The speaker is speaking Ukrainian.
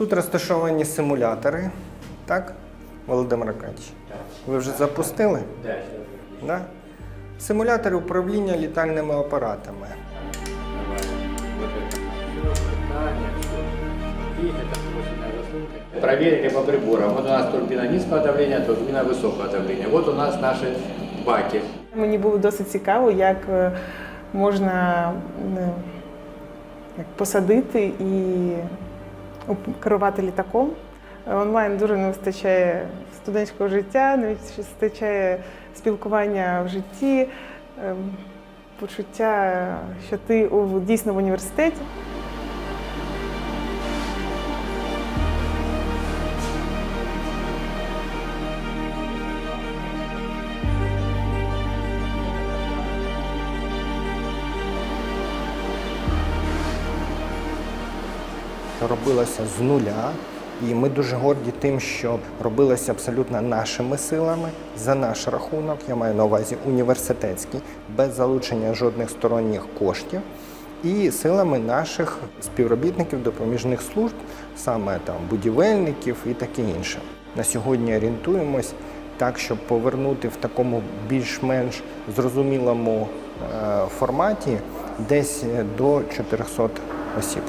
Тут розташовані симулятори, так, Володимир Аркадьович? Ви вже запустили? Да? Симулятори управління літальними апаратами. Проверили по приборам. Вот у нас турбина низкого давления, турбина высокого давления. Вот у нас наши баки. Мені було досить цікаво, як е, можна е, як посадити і керувати літаком. Онлайн дуже не вистачає студентського життя, не вистачає спілкування в житті, ем, почуття, що ти дійсно в університеті. Робилося з нуля. І ми дуже горді тим, що робилося абсолютно нашими силами за наш рахунок. Я маю на увазі університетський, без залучення жодних сторонніх коштів. І силами наших співробітників допоміжних служб, саме там будівельників і таке інше. На сьогодні орієнтуємось так, щоб повернути в такому більш-менш зрозумілому е, форматі десь до 400 осіб.